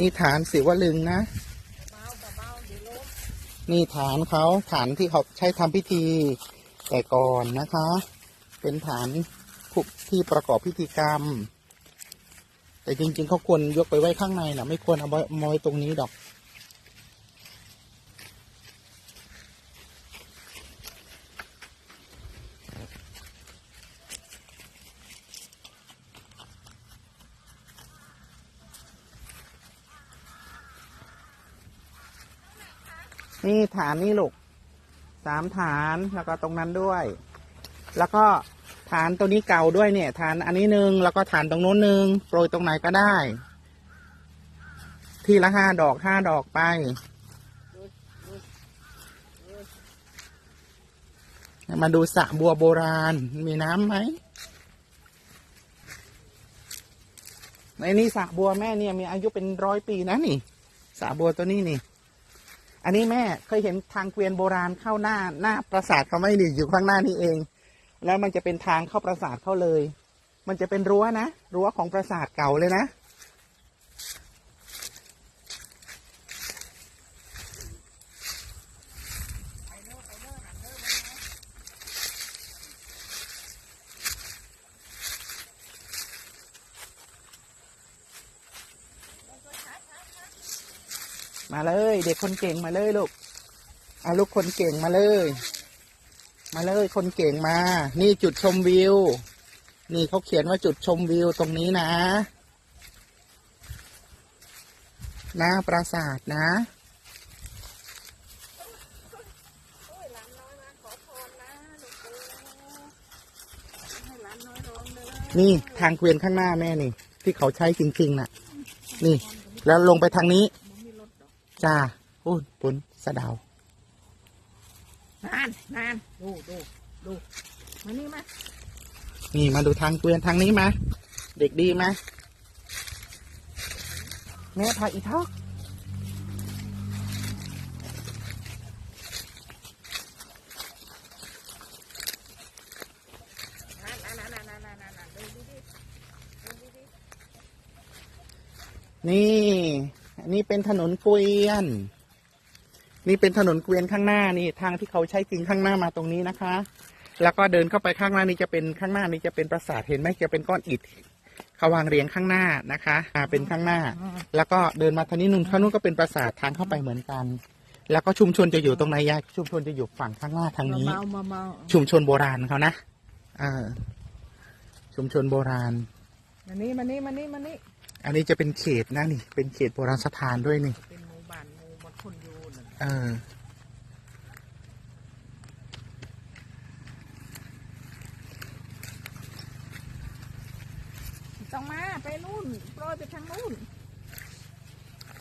นี่ฐานสิวลึงนะ นี่ฐานเขาฐานที่เขาใช้ทำพิธีแต่ก่อนนะคะ เป็นฐานผู้ที่ประกอบพิธีกรรม แต่จริงๆเขาควรยกไปไว้ข้างในนะไม่ควรเอาไว้มาไว้ตรงนี้ดอก นี่ฐานนี่ลูกสามฐานแล้วก็ตรงนั้นด้วย แล้วก็ฐานตัวนี้เก่าด้วยเนี่ย ฐานอันนี้หนึ่งแล้วก็ฐานตรงโน้นหนึ่งโปรยตรงไหนก็ได้ ทีละห้าดอกห้าดอกไปมาดูสระบัวโบราณ มีน้ำไหมในนี่สระบัวแม่เนี่ยมีอายุเป็นร้อยปีนะนี่สระบัวตัวนี้นี่ อันนี้แม่เคยเห็นทางเกวียนโบราณเข้าหน้าหน้าปราสาทเขาไม่นี่อยู่ข้างหน้านี่เอง แล้วมันจะเป็นทางเข้าปราสาทเข้าเลย มันจะเป็นรั้วนะรั้วของปราสาทเก่าเลยนะ มาเลย เด็กคนเก่งมาเลยลูกเอาลูกคนเก่งมาเลย มาเลยคนเก่งมา นี่จุดชมวิว นี่เขาเขียนว่าจุดชมวิวตรงนี้นะหน้าปราสาทนะนี่ทางเกวียนข้างหน้าแม่นี่ ที่เขาใช้จริง ๆ น่ะ นี่ แล้วลงไปทางนี้ จ้าพูดปุนสะเดาวนานนานดูดูดูมานี่มานี่มาดูทางเกวียนทางนี้มา เด็กดีมาแม่พาอีทอกนานนานนานนานนานนานนานดูดิดิดูดิดินี่อันนี้เป็นถนนเกวียน นี่เป็นถนนเกวียนข้างหน้านี่ทางที่เขาใช้จริงข้างหน้ามาตรงนี้นะคะ แล้วก็เดินเข้าไปข้างหน้านี่จะเป็นข้างหน้านี่จะเป็นปราสาทเห็นไหมจะเป็นก้อนอิฐเขาวางเรียงข้างหน้านะคะอ่าเป็นข้างหน้า แล้วก็เดินมาทางนี้นู่นข้างนู้นก็เป็นปราสาททางเข้าไปเหมือนกัน แล้วก็ชุมชนจะอยู่ตรงไหนยายชุมชนจะอยู่ฝั่งข้างหน้าทางนี้เบาเบาเบาชุมชนโบราณเขานะเออชุมชนโบราณ มานี่มานี่มานี่มานี่ อันนี้จะเป็นเขตนะนี่ เป็นเขตโบราณสถานด้วยนี่ เป็นหมู่บ้านหมู่บ้านคนอยู่นั่นเออ ต้องมาไปนู่นโปรยไปทางนู่น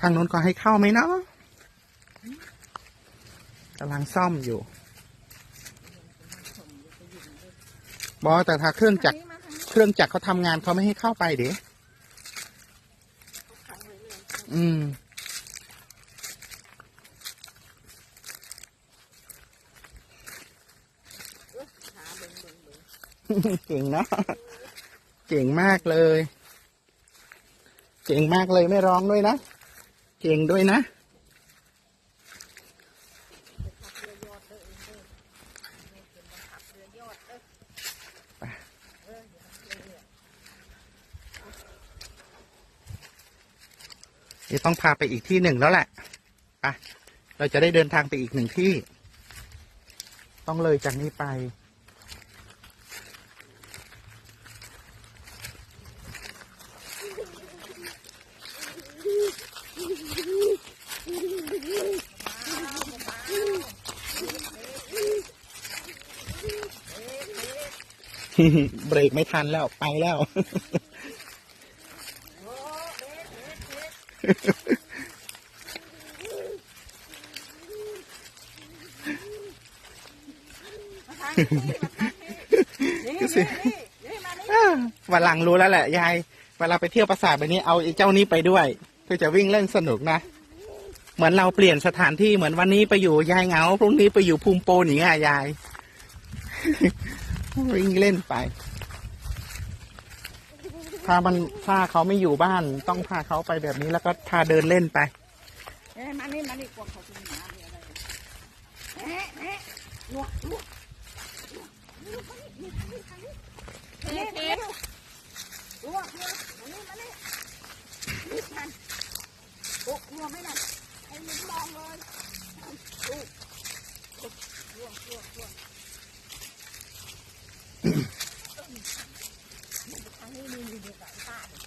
ทางนู้นก็ให้เข้าไหมเนาะกำลังซ่อมอยู่บอแต่ถ้าเครื่องจักร ทางนี้มาทางนี้ เครื่องจักรเขาทำงานเขาไม่ให้เข้าไปเดี๋ยว อืมขาเบิ่งเบิ่งเบิ่งเก่งเนาะเก่งมากเลย เก่งมากเลยไม่ร้องด้วยนะ เก่งด้วยนะ เดี๋ยวต้องพาไปอีกที่หนึ่งแล้วแหละไปเราจะได้เดินทางไปอีกหนึ่งที่ ต้องเลยจากนี้ไป เบรกไม่ทันแล้วไปแล้ว มาทางนี้มาทางนี้นี่นี่นี่นี่มานี่วันหลังรู้แล้วแหละยายเวลาไปเที่ยวปราสาทแบบนี้เอาไอ้เจ้านี้ไปด้วยเพื่อจะวิ่งเล่นสนุกนะ เหมือนเราเปลี่ยนสถานที่เหมือนวันนี้ไปอยู่ยายเงาพรุ่งนี้ไปอยู่ภูมิโปนอย่างเงี้ยยายวิ่งเล่นไป ถ้ามันถ้าเขาไม่อยู่บ้าน ต้องพาเขาไปแบบนี้แล้วก็พาเดินเล่นไปเอ้ยมานี่มานี่กลัวเขาจะมีหมามีอะไรเอ๊ะเอ๊ะลวกลวกเอ๊ะเอ๊ะลวกลวกมานี่มานี่นี่มันโอ้กลัวไหมน่ะไอ้ลิ้นมองเลยลูกลวกลวกลวก ทางนี้นี่นี่นี่กับป้าดิ